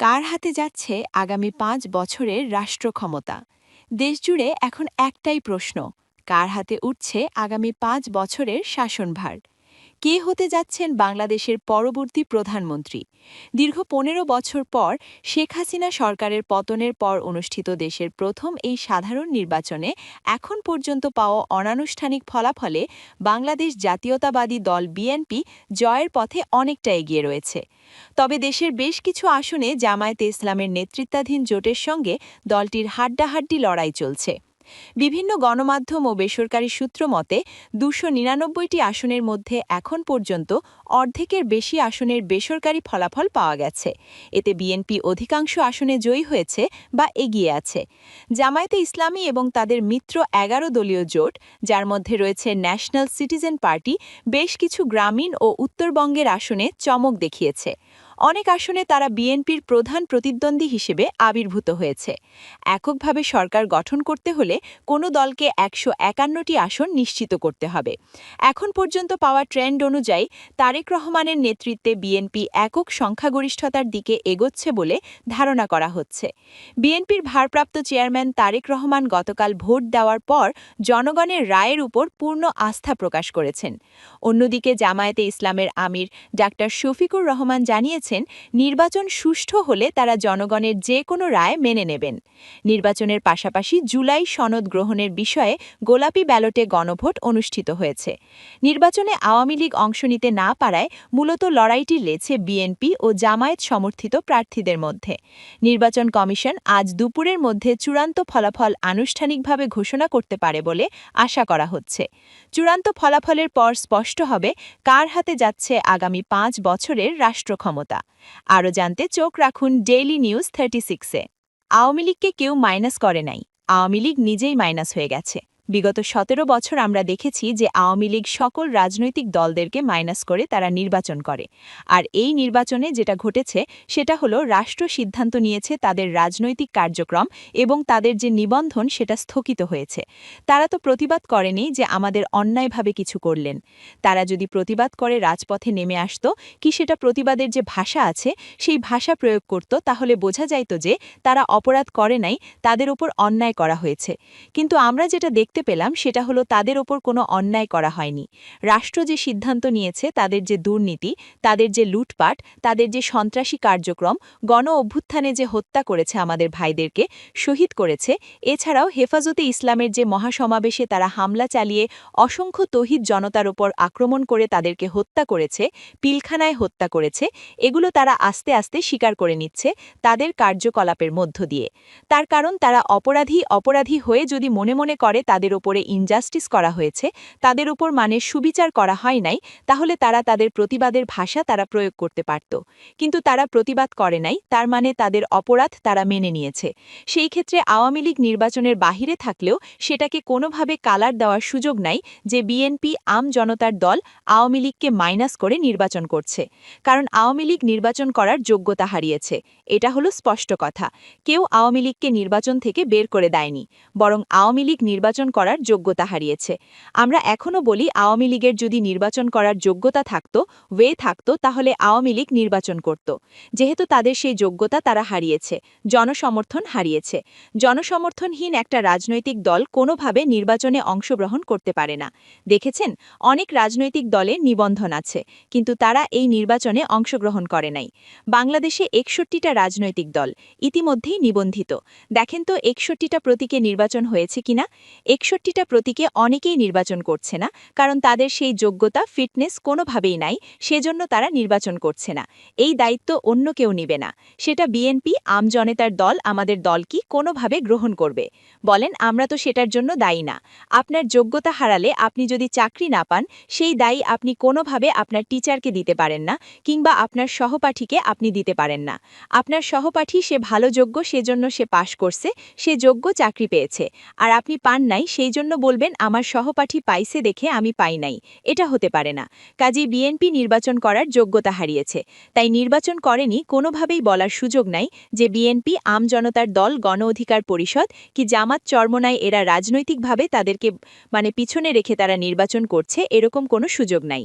কার হাতে যাচ্ছে আগামী পাঁচ বছরের রাষ্ট্র ক্ষমতা দেশজুড়ে এখন একটাই প্রশ্ন, কার হাতে উঠছে আগামী পাঁচ বছরের শাসনভার? কে হতে যাচ্ছেন বাংলাদেশের পরবর্তী প্রধানমন্ত্রী? দীর্ঘ পনেরো বছর পর শেখ হাসিনা সরকারের পতনের পর অনুষ্ঠিত দেশের প্রথম এই সাধারণ নির্বাচনে এখন পর্যন্ত পাওয়া অনানুষ্ঠানিক ফলাফলে বাংলাদেশ জাতীয়তাবাদী দল বিএনপি জয়ের পথে অনেকটা এগিয়ে রয়েছে। তবে দেশের বেশ কিছু আসনে জামায়াতে ইসলামের নেতৃত্বাধীন জোটের সঙ্গে দলটির হাড্ডাহাড্ডি লড়াই চলছে। বিভিন্ন গণমাধ্যম ও বেসরকারি সূত্র মতে, দুশো নিরানব্বইটি আসনের মধ্যে এখন পর্যন্ত অর্ধেকের বেশি আসনের বেসরকারি ফলাফল পাওয়া গেছে। এতে বিএনপি অধিকাংশ আসনে জয়ী হয়েছে বা এগিয়ে আছে। জামায়াতে ইসলামী এবং তাদের মিত্র এগারো দলীয় জোট, যার মধ্যে রয়েছে ন্যাশনাল সিটিজেন পার্টি, বেশ কিছু গ্রামীণ ও উত্তরবঙ্গের আসনে চমক দেখিয়েছে। অনেক আসনে তারা বিএনপির প্রধান প্রতিদ্বন্দ্বী হিসেবে আবির্ভূত হয়েছে। এককভাবে সরকার গঠন করতে হলে কোনো দলকে একশো একান্নটি আসন নিশ্চিত করতে হবে। এখন পর্যন্ত পাওয়া ট্রেন্ড অনুযায়ী তারেক রহমানের নেতৃত্বে বিএনপি একক সংখ্যাগরিষ্ঠতার দিকে এগোচ্ছে বলে ধারণা করা হচ্ছে। বিএনপির ভারপ্রাপ্ত চেয়ারম্যান তারেক রহমান গতকাল ভোট দেওয়ার পর জনগণের রায়ের উপর পূর্ণ আস্থা প্রকাশ করেছেন। অন্যদিকে জামায়াতে ইসলামের আমির ডাক্তার শফিকুর রহমান জানিয়েছেন নির্বাচন সুষ্ঠু হলে তারা জনগণের যে কোনো রায় মেনে নেবেন। নির্বাচনের পাশাপাশি জুলাই সনদ গ্রহণের বিষয়ে গোলাপি ব্যালটে গণভোট অনুষ্ঠিত হয়েছে। নির্বাচনে আওয়ামী লীগ অংশ নিতে না পারায় মূলত লড়াইটি লেছে বিএনপি ও জামায়াত সমর্থিত প্রার্থীদের মধ্যে। নির্বাচন কমিশন আজ দুপুরের মধ্যে চূড়ান্ত ফলাফল আনুষ্ঠানিকভাবে ঘোষণা করতে পারে বলে আশা করা হচ্ছে। চূড়ান্ত ফলাফলের পর স্পষ্ট হবে কার হাতে যাচ্ছে আগামী পাঁচ বছরের রাষ্ট্র ক্ষমতা আরও জানতে চোখ রাখুন ডেইলি নিউজ থার্টি সিক্সে আওয়ামী লীগকে কেউ মাইনাস করে নাই। আওয়ামী লীগ নিজেই মাইনাস হয়ে গেছে। বিগত সতেরো বছর আমরা দেখেছি যে আওয়ামী লীগ সকল রাজনৈতিক দলদেরকে মাইনাস করে তারা নির্বাচন করে। আর এই নির্বাচনে যেটা ঘটেছে, সেটা হলো রাষ্ট্র সিদ্ধান্ত নিয়েছে তাদের রাজনৈতিক কার্যক্রম এবং তাদের যে নিবন্ধন, সেটা স্থগিত হয়েছে। তারা তো প্রতিবাদ করেনি যে আমাদের অন্যায়ভাবে কিছু করলেন। তারা যদি প্রতিবাদ করে, রাজপথে নেমে আসত, কি সেটা প্রতিবাদের যে ভাষা আছে, সেই ভাষা প্রয়োগ করত, তাহলে বোঝা যাইত যে তারা অপরাধ করে নাই, তাদের উপর অন্যায় করা হয়েছে। কিন্তু আমরা যেটা দেখতে দেখতে পেলাম সেটা হলো তাদের ওপর কোনো অন্যায় করা হয়নি। রাষ্ট্র যে সিদ্ধান্ত নিয়েছে, তাদের যে দুর্নীতি, তাদের যে লুটপাট, তাদের যে সন্ত্রাসী কার্যক্রম, গণ অভ্যুত্থানে যে হত্যা করেছে আমাদের ভাইদেরকে, শহীদ করেছে, এছাড়াও হেফাজতে ইসলামের যে মহাসমাবেশে তারা হামলা চালিয়ে অসংখ্য তহিদ জনতার ওপর আক্রমণ করে তাদেরকে হত্যা করেছে, পিলখানায় হত্যা করেছে, এগুলো তারা আস্তে আস্তে স্বীকার করে নিচ্ছে তাদের কার্যকলাপের মধ্য দিয়ে। তার কারণ তারা অপরাধী অপরাধী হয়ে যদি মনে মনে করে তাদের তাদের ওপরে ইনজাস্টিস করা হয়েছে, তাদের ওপর মানে সুবিচার করা হয় নাই, তাহলে তারা তাদের প্রতিবাদের ভাষা তারা প্রয়োগ করতে পারত। কিন্তু তারা প্রতিবাদ করে নাই, তার মানে তাদের অপরাধ তারা মেনে নিয়েছে। সেই ক্ষেত্রে আওয়ামী লীগ নির্বাচনের বাহিরে থাকলেও সেটাকে কোনোভাবে কালার দেওয়ার সুযোগ নাই যে বিএনপি আম জনতার দল আওয়ামী লীগকে মাইনাস করে নির্বাচন করছে। কারণ আওয়ামী লীগ নির্বাচন করার যোগ্যতা হারিয়েছে। এটা হলো স্পষ্ট কথা। কেউ আওয়ামী লীগকে নির্বাচন থেকে বের করে দেয়নি। বরং আওয়ামী লীগ নির্বাচন করার যোগ্যতা হারিয়েছে। আমরা এখনও বলি আওয়ামী লীগের যদি নির্বাচন করার যোগ্যতা থাকত, ওয়ে থাকত, তাহলে আওয়ামী লীগ নির্বাচন করত। যেহেতু তাদের সেই যোগ্যতা তারা হারিয়েছে, জনসমর্থন হারিয়েছে। জনসমর্থনহীন একটা রাজনৈতিক দল কোনোভাবে নির্বাচনে অংশগ্রহণ করতে পারে না। দেখেছেন, অনেক রাজনৈতিক দলে নিবন্ধন আছে, কিন্তু তারা এই নির্বাচনে অংশগ্রহণ করে নাই। বাংলাদেশে একষট্টিটা রাজনৈতিক দল ইতিমধ্যেই নিবন্ধিত। দেখেন তো, একষট্টিটা প্রতীকে নির্বাচন হয়েছে কিনা? একষট্টিটা প্রতীকে অনেকেই নির্বাচন করছে না, কারণ তাদের সেই যোগ্যতা, ফিটনেস কোনোভাবেই নাই, সেজন্য তারা নির্বাচন করছে না। এই দায়িত্ব অন্য কেউ নিবে না। সেটা বিএনপি আমজনতার দল, আমাদের দল কি কোনোভাবে গ্রহণ করবে? বলেন, আমরা তো সেটার জন্য দায়ী না। আপনার যোগ্যতা হারালে আপনি যদি চাকরি না পান, সেই দায়ী আপনি কোনোভাবে আপনার টিচারকে দিতে পারেন না, কিংবা আপনার সহপাঠীকে আপনি দিতে পারেন না। আপনার সহপাঠী সে ভালো যোগ্য, সেজন্য সে পাশ করছে, সে যোগ্য চাকরি পেয়েছে। আর আপনি পান নাই সেই জন্য বলবেন, আমার সহপাঠী পাইছে দেখে আমি পাই নাই। এটা হতে পারে না। কাজেই বিএনপি নির্বাচন করার যোগ্যতা হারিয়েছে। তাই নির্বাচন করেনি কোনোভাবেই বলার সুযোগ নাই যে বিএনপি আমজনতার দল, গণ অধিকার পরিষদ কি জামাত চর্মনায় এরা রাজনৈতিকভাবে তাদেরকে মানে পিছনে রেখে তারা নির্বাচন করছে, এরকম কোনো সুযোগ নাই।